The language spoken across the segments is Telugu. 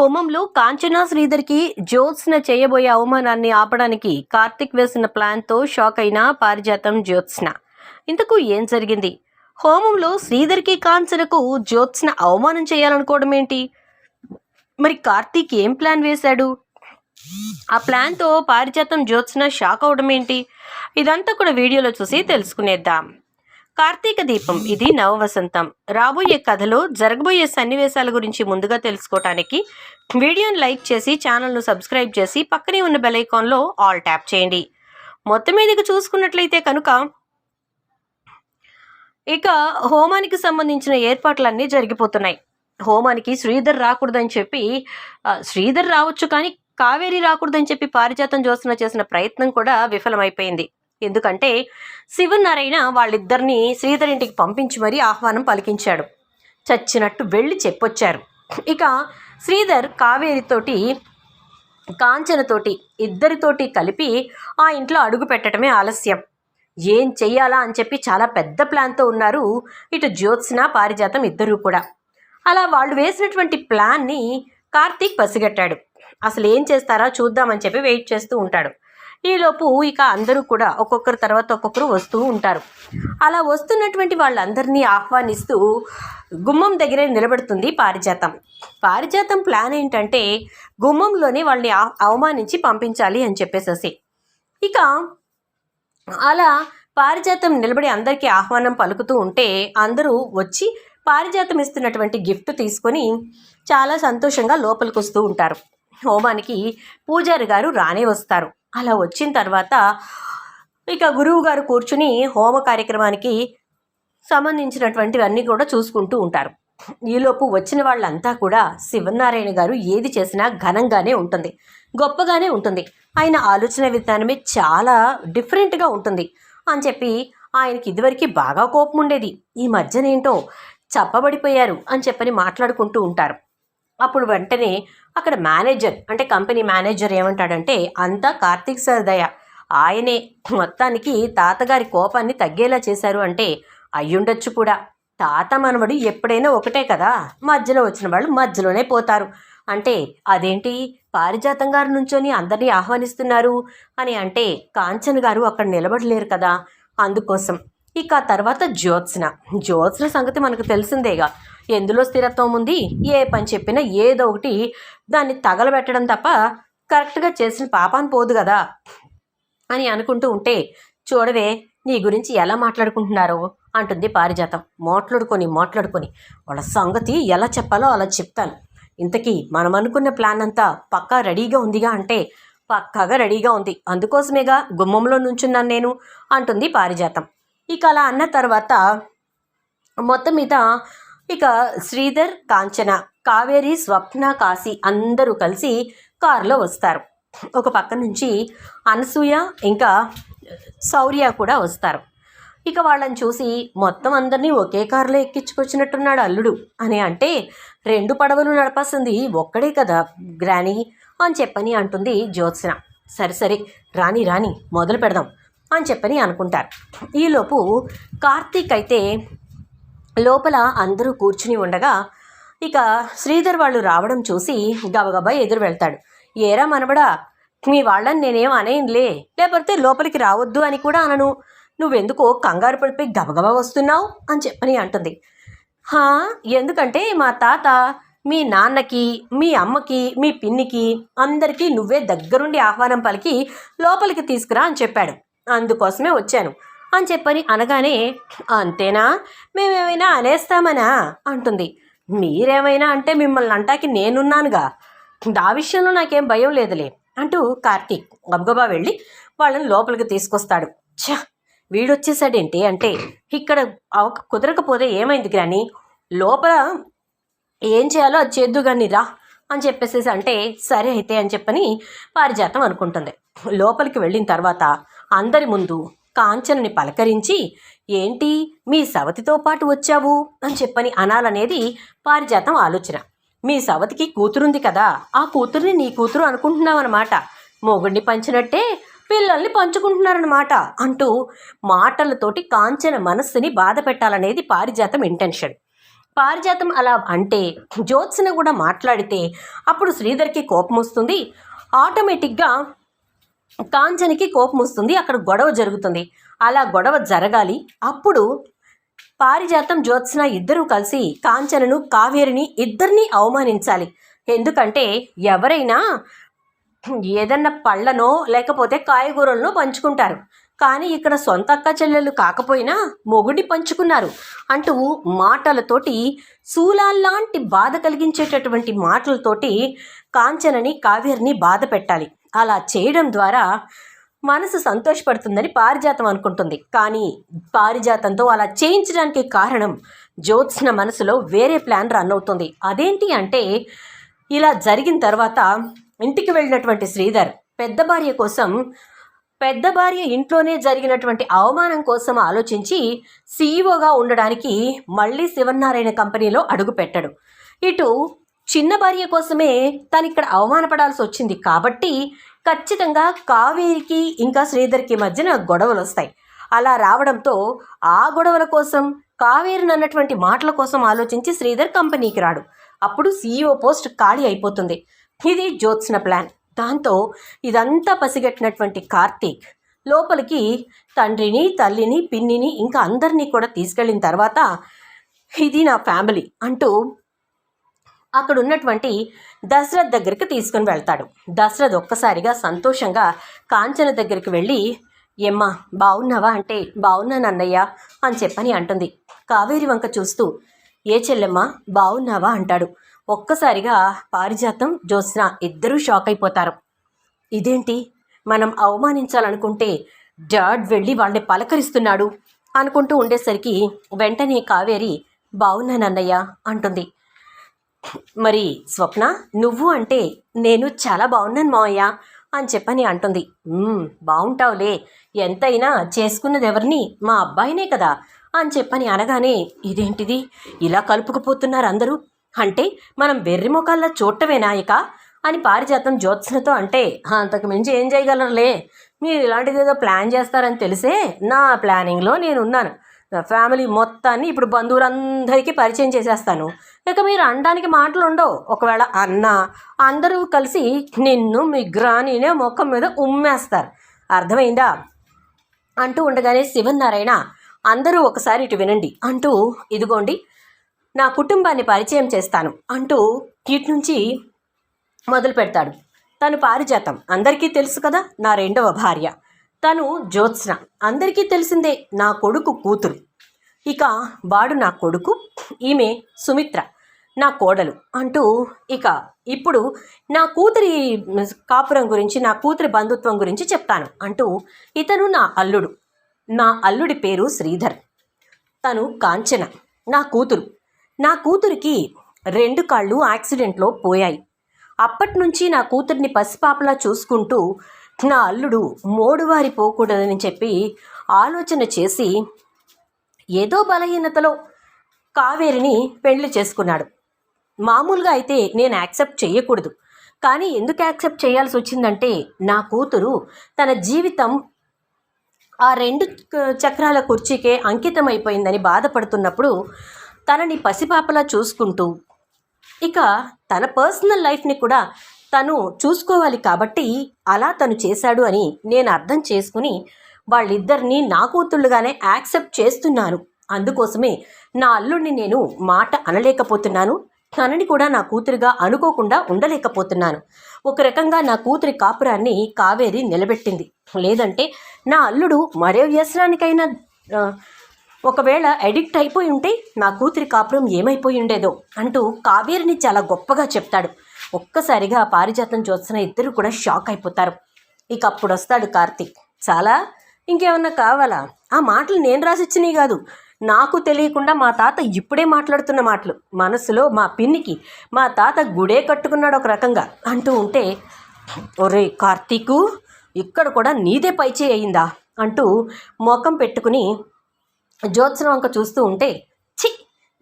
హోమంలో కాంచనా శ్రీధర్కి జ్యోత్స్న చేయబోయే అవమానాన్ని ఆపడానికి కార్తిక్ వేసిన ప్లాన్తో షాక్ అయిన పారిజాతం జ్యోత్స్న. ఇంతకు ఏం జరిగింది? హోమంలో శ్రీధర్కి కాంచనకు జ్యోత్స్న అవమానం చేయాలనుకోవడం ఏంటి? మరి కార్తీక్ ఏం ప్లాన్ వేశాడు? ఆ ప్లాన్తో పారిజాతం జ్యోత్స్న షాక్ అవడం ఏంటి? ఇదంతా కూడా వీడియోలో చూసి తెలుసుకునేద్దాం. కార్తీక దీపం ఇది నవవసంతం. రాబోయే కథలో జరగబోయే సన్నివేశాల గురించి ముందుగా తెలుసుకోవటానికి వీడియోని లైక్ చేసి ఛానల్ను సబ్స్క్రైబ్ చేసి పక్కనే ఉన్న బెల్ ఐకాన్లో ఆల్ ట్యాప్ చేయండి. మొత్తం మీదకి చూసుకున్నట్లయితే కనుక ఇక హోమానికి సంబంధించిన ఏర్పాట్లన్నీ జరిగిపోతున్నాయి. హోమానికి శ్రీధర్ రాకూడదని చెప్పి శ్రీధర్ రావచ్చు కానీ కావేరి రాకూడదని చెప్పి పారిజాతం జ్యోత్స్న చేసిన ప్రయత్నం కూడా విఫలమైపోయింది. ఎందుకంటే శివనారాయణ వాళ్ళిద్దరినీ శ్రీధర్ ఇంటికి పంపించి మరీ ఆహ్వానం పలికించాడు. చచ్చినట్టు వెళ్ళి చెప్పొచ్చారు. ఇక శ్రీధర్ కావేరితోటి కాంచనతోటి ఇద్దరితోటి కలిపి ఆ ఇంట్లో అడుగు పెట్టడమే ఆలస్యం. ఏం చెయ్యాలా అని చెప్పి చాలా పెద్ద ప్లాన్తో ఉన్నారు ఇటు జ్యోత్స్న పారిజాతం ఇద్దరూ కూడా. అలా వాళ్ళు వేసినటువంటి ప్లాన్ని కార్తీక్ పసిగట్టాడు. అసలు ఏం చేస్తారా చూద్దామని చెప్పి వెయిట్ చేస్తూ ఉంటాడు. ఈలోపు ఇక అందరూ కూడా ఒక్కొక్కరు తర్వాత ఒక్కొక్కరు వస్తూ ఉంటారు. అలా వస్తున్నటువంటి వాళ్ళందరినీ ఆహ్వానిస్తూ గుమ్మం దగ్గరే నిలబడుతుంది పారిజాతం. పారిజాతం ప్లాన్ ఏంటంటే గుమ్మంలోనే వాళ్ళని అవమానించి పంపించాలి అని చెప్పేసేసి. ఇక అలా పారిజాతం నిలబడి అందరికీ ఆహ్వానం పలుకుతూ ఉంటే అందరూ వచ్చి పారిజాతం ఇస్తున్నటువంటి గిఫ్ట్ తీసుకొని చాలా సంతోషంగా లోపలికి వస్తూ ఉంటారు. హోమానికి పూజారి గారు రానే వస్తారు. అలా వచ్చిన తర్వాత ఇక గురువు గారు కూర్చుని హోమ కార్యక్రమానికి సంబంధించినటువంటివన్నీ కూడా చూసుకుంటూ ఉంటారు. ఈలోపు వచ్చిన వాళ్ళంతా కూడా శివనారాయణ గారు ఏది చేసినా ఘనంగానే ఉంటుంది. గొప్పగానే ఉంటుంది. ఆయన ఆలోచన విధానమే చాలా డిఫరెంట్గా ఉంటుంది. అని చెప్పి ఆయనకి ఇదివరకు బాగా కోపం ఉండేది. ఈ మధ్యనేంటో చప్పబడిపోయారు అని చెప్పని మాట్లాడుకుంటూ ఉంటారు. అప్పుడు వెంటనే అక్కడ మేనేజర్ అంటే కంపెనీ మేనేజర్ ఏమంటాడంటే అంతా కార్తీక్ సార్ దయ. ఆయనే మొత్తానికి తాతగారి కోపాన్ని తగ్గేలా చేశారు అంటే అయ్యుండొచ్చు కూడా. తాత మనవడు ఎప్పుడైనా ఒకటే కదా. మధ్యలో వచ్చిన వాళ్ళు మధ్యలోనే పోతారు. అంటే అదేంటి? పారిజాతం గారు నుంచొని అందరినీ ఆహ్వానిస్తున్నారు? అని అంటే కాంచన్ గారు అక్కడ నిలబడలేరు కదా. అందుకోసం. ఇక ఆ తర్వాత జ్యోత్స్న. జ్యోత్స్న సంగతి మనకు తెలిసిందేగా. ఎందులో స్థిరత్వం ఉంది? ఏ పని చెప్పినా ఏదో ఒకటి దాన్ని తగలబెట్టడం తప్ప కరెక్ట్గా చేసిన పాపాన్ని పోదు కదా అని అనుకుంటూ ఉంటే చూడవే నీ గురించి ఎలా మాట్లాడుకుంటున్నారో అంటుంది పారిజాతం. మాట్లాడుకొని మాట్లాడుకొని వాళ్ళ సంగతి ఎలా చెప్పాలో అలా చెప్తాను. ఇంతకీ మనం అనుకున్న ప్లాన్ అంతా పక్కా రెడీగా ఉందిగా అంటే పక్కాగా రెడీగా ఉంది. అందుకోసమేగా గుమ్మంలో నుంచున్నాను నేను అంటుంది పారిజాతం. ఇక అలా అన్న తర్వాత మొత్తం మీద ఇక శ్రీధర్ కాంచన కావేరి స్వప్న కాశీ అందరూ కలిసి కారులో వస్తారు. ఒక పక్క నుంచి అనసూయ ఇంకా శౌర్య కూడా వస్తారు. ఇక వాళ్ళని చూసి మొత్తం అందరినీ ఒకే కారులో ఎక్కించుకొచ్చినట్టున్నాడు అల్లుడు అని అంటే రెండు పడవలు నడపాల్సింది ఒక్కడే కదా గ్రాని అని చెప్పని అంటుంది జ్యోత్స్న. సరే సరే రాని రాని మొదలు పెడదాం అని చెప్పని అనుకుంటారు. ఈలోపు కార్తీక్ అయితే లోపల అందరూ కూర్చుని ఉండగా ఇక శ్రీధర్ వాళ్ళు రావడం చూసి గబగబా ఎదురు వెళ్తాడు. ఏరా మనబడా మీ వాళ్ళని నేనేం అనేయంలే లేకపోతే లోపలికి రావద్దు అని కూడా అనను. నువ్వెందుకో కంగారు పడిపోయి గబగబా వస్తున్నావు? అని చెప్పని అంటుంది. హా ఎందుకంటే మా తాత మీ నాన్నకి మీ అమ్మకి మీ పిన్నికి అందరికీ నువ్వే దగ్గరుండి ఆహ్వానం పలికి లోపలికి తీసుకురా అని చెప్పాడు. అందుకోసమే వచ్చాను. అని చెప్పని అనగానే అంతేనా? మేమేమైనా అనేస్తామనా? అంటుంది. మీరేమైనా అంటే మిమ్మల్ని అంటాకి నేనున్నానుగా. ఆ విషయంలో నాకేం భయం లేదులే అంటూ కార్తీక్ గబగబా వెళ్ళి వాళ్ళని లోపలికి తీసుకొస్తాడు. ఛ! వీడొచ్చేసాడేంటి అంటే ఇక్కడ కుదరకపోతే ఏమైంది గ్రాని? లోపల ఏం చేయాలో అది చేద్దు కానీ రా అని చెప్పేసేసి అంటే సరే అయితే అని చెప్పని పారిజాతం అనుకుంటుంది. లోపలికి వెళ్ళిన తర్వాత అందరి ముందు కాంచనని పలకరించి ఏంటి మీ సవతితో పాటు వచ్చావు? అని చెప్పని అనాలనేది పారిజాతం ఆలోచన. మీ సవతికి కూతురుంది కదా ఆ కూతుర్ని నీ కూతురు అనుకుంటున్నావన్నమాట. మొగుడిని పంచినట్టే పిల్లల్ని పంచుకుంటున్నారనమాట అంటూ మాటలతోటి కాంచన మనస్సుని బాధ పెట్టాలనేది పారిజాతం ఇంటెన్షన్. పారిజాతం అలా అంటే జ్యోత్స్న కూడా మాట్లాడితే అప్పుడు శ్రీధర్కి కోపం వస్తుంది ఆటోమేటిక్గా కాంచనికి కోపం వస్తుంది అక్కడ గొడవ జరుగుతుంది. అలా గొడవ జరగాలి. అప్పుడు పారిజాతం జ్యోత్స్న ఇద్దరూ కలిసి కాంచనను కావేరిని ఇద్దరిని అవమానించాలి. ఎందుకంటే ఎవరైనా ఏదన్నా పళ్ళనో లేకపోతే కాయగూరలను పంచుకుంటారు. కానీ ఇక్కడ సొంత అక్క చెల్లెలు కాకపోయినా మొగుడి పంచుకున్నారు. అంటూ మాటలతోటి శూలాల్లాంటి బాధ కలిగించేటటువంటి మాటలతోటి కాంచనని కావేరిని బాధ పెట్టాలి అలా చేయడం ద్వారా మనసు సంతోషపడుతుందని పారిజాతం అనుకుంటుంది. కానీ పారిజాతంతో అలా చేయించడానికి కారణం జ్యోత్స్న మనసులో వేరే ప్లాన్ రన్ అవుతుంది. అదేంటి అంటే ఇలా జరిగిన తర్వాత ఇంటికి వెళ్ళినటువంటి శ్రీధర్ పెద్ద భార్య కోసం పెద్ద భార్య ఇంట్లోనే జరిగినటువంటి అవమానం కోసం ఆలోచించి సీఈఓగా ఉండడానికి మళ్ళీ శివనారాయణ కంపెనీలో అడుగు పెట్టాడు ఇటు చిన్న భార్య కోసమే తను ఇక్కడ అవమానపడాల్సి వచ్చింది కాబట్టి ఖచ్చితంగా కావేరికి ఇంకా శ్రీధర్కి మధ్యన గొడవలు వస్తాయి అలా రావడంతో ఆ గొడవల కోసం కావేరిని అన్నటువంటి మాటల కోసం ఆలోచించి శ్రీధర్ కంపెనీకి రాడు. అప్పుడు సీఈఓ పోస్ట్ ఖాళీ అయిపోతుంది. ఇది జ్యోత్స్న ప్లాన్. దాంతో ఇదంతా పసిగట్టినటువంటి కార్తీక్ లోపలికి తండ్రిని తల్లిని పిన్నిని ఇంకా అందరినీ కూడా తీసుకెళ్ళిన తర్వాత ఇది నా ఫ్యామిలీ అంటూ అక్కడ ఉన్నటువంటి దశరథ్ దగ్గరికి తీసుకుని వెళ్తాడు. దశరథ్ ఒక్కసారిగా సంతోషంగా కాంచన దగ్గరికి వెళ్ళి ఏమ్మా బాగున్నావా అంటే బాగున్నాను అన్నయ్య అని చెప్పని అంటుంది. కావేరి వంక చూస్తూ ఏ చెల్లెమ్మ బాగున్నావా అంటాడు. ఒక్కసారిగా పారిజాతం జ్యోత్స్న ఇద్దరూ షాక్ అయిపోతారు ఇదేంటి? మనం అవమానించాలనుకుంటే డాడ్ వెళ్ళి వాళ్ళని పలకరిస్తున్నాడు అనుకుంటూ ఉండేసరికి వెంటనే కావేరి బాగున్నానన్నయ్య అంటుంది. మరి స్వప్న నువ్వు అంటే నేను చాలా బాగున్నాను మావయ్య అని చెప్పని అంటుంది. బాగుంటావులే ఎంతైనా చేసుకున్నది ఎవరిని? మా అబ్బాయినే కదా అని చెప్పని అనగానే ఇదేంటిది? ఇలా కలుపుకుపోతున్నారు అందరూ? అంటే మనం వెర్రి మొకాల్లో చూడటమేనా ఇక అని పారిజాతం జ్యోత్సనతో అంటే అంతకు మించి ఏం చేయగలరులే? మీరు ఇలాంటిది ఏదో ప్లాన్ చేస్తారని తెలిసే నా ప్లానింగ్లో నేను ఉన్నాను నా ఫ్యామిలీ మొత్తాన్ని ఇప్పుడు బంధువులందరికీ పరిచయం చేసేస్తాను. ఇక మీరు అనడానికి మాటలు ఉండవు. ఒకవేళ అన్న అందరూ కలిసి నిన్ను మీ గ్రానీనే ముఖం మీద ఉమ్మేస్తారు. అర్థమైందా? అంటూ ఉండగానే శివనారాయణ అందరూ ఒకసారి ఇటు వినండి. అంటూ ఇదిగోండి నా కుటుంబాన్ని పరిచయం చేస్తాను అంటూ ఇటు నుంచి మొదలు పెడతాడు. తను పారిజాతం. అందరికీ తెలుసు కదా నా రెండవ భార్య. తను జ్యోత్స్న. అందరికీ తెలిసిందే నా కొడుకు కూతురు. ఇక వాడు నా కొడుకు ఈమె సుమిత్ర. నా కోడలు అంటూ ఇక ఇప్పుడు నా కూతురి కాపురం గురించి నా కూతురి బంధుత్వం గురించి చెప్తాను అంటూ ఇతను నా అల్లుడు. నా అల్లుడి పేరు శ్రీధర్. తను కాంచన. నా కూతురు. నా కూతురికి రెండు కాళ్ళు యాక్సిడెంట్లో పోయాయి. అప్పటి నుంచి నా కూతుర్ని పసిపాపలా చూసుకుంటూ నా అల్లుడు మోడువారి పోకూడదని చెప్పి ఆలోచన చేసి ఏదో బలహీనతలో కావేరిని పెళ్ళి చేసుకున్నాడు. మామూలుగా అయితే నేను యాక్సెప్ట్ చేయకూడదు కానీ ఎందుకు యాక్సెప్ట్ చేయాల్సి వచ్చిందంటే నా కూతురు తన జీవితం ఆ రెండు చక్రాల కుర్చీకే అంకితం అయిపోయిందని బాధపడుతున్నప్పుడు తనని పసిపాపలా చూసుకుంటూ ఇక తన పర్సనల్ లైఫ్ని కూడా తను చూసుకోవాలి కాబట్టి అలా తను చేశాడు అని నేను అర్థం చేసుకుని వాళ్ళిద్దరినీ నా కూతుళ్ళుగానే యాక్సెప్ట్ చేస్తున్నాను. అందుకోసమే నా అల్లుడిని నేను మాట అనలేకపోతున్నాను. తనని కూడా నా కూతురుగా అనుకోకుండా ఉండలేకపోతున్నాను. ఒక రకంగా నా కూతురి కాపురాన్ని కావేరి నిలబెట్టింది. లేదంటే నా అల్లుడు మరే వ్యసనానికైనా ఒకవేళ అడిక్ట్ అయిపోయి ఉంటే నా కూతురి కాపురం ఏమైపోయి ఉండేదో అంటూ కావేరిని చాలా గొప్పగా చెప్తాడు. ఒక్కసారిగా పారిజాతం చూస్తున్న ఇద్దరు కూడా షాక్ అయిపోతారు. ఇక అప్పుడు వస్తాడు కార్తీక్. చాలా? ఇంకేమన్నా కావాలా? ఆ మాటలు నేను రాసిచ్చినవి కాదు. నాకు తెలియకుండా మా తాత ఇప్పుడే మాట్లాడుతున్న మాటలు. మనసులో మా పిన్నికి మా తాత గుడే కట్టుకున్నాడు ఒక రకంగా. అంటూ ఉంటే ఒరే కార్తీకు ఇక్కడ కూడా నీదే పైచే అయిందా? అంటూ ముఖం పెట్టుకుని జ్యోత్సన వంక చూస్తూ ఉంటే ఛీ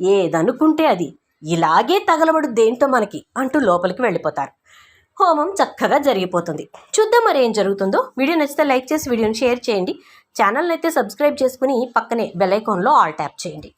ఏదనుకుంటే అది. ఇలాగే తగలబడు దేంతో మనకి? అంటూ లోపలికి వెళ్ళిపోతారు. హోమం చక్కగా జరిగిపోతుంది. చూద్దాం మరి ఏం జరుగుతుందో. వీడియో నచ్చితే లైక్ చేసి వీడియోని షేర్ చేయండి. ఛానల్ని అయితే సబ్స్క్రైబ్ చేసుకుని పక్కనే బెల్ ఐకాన్లో ఆల్ ట్యాప్ చేయండి.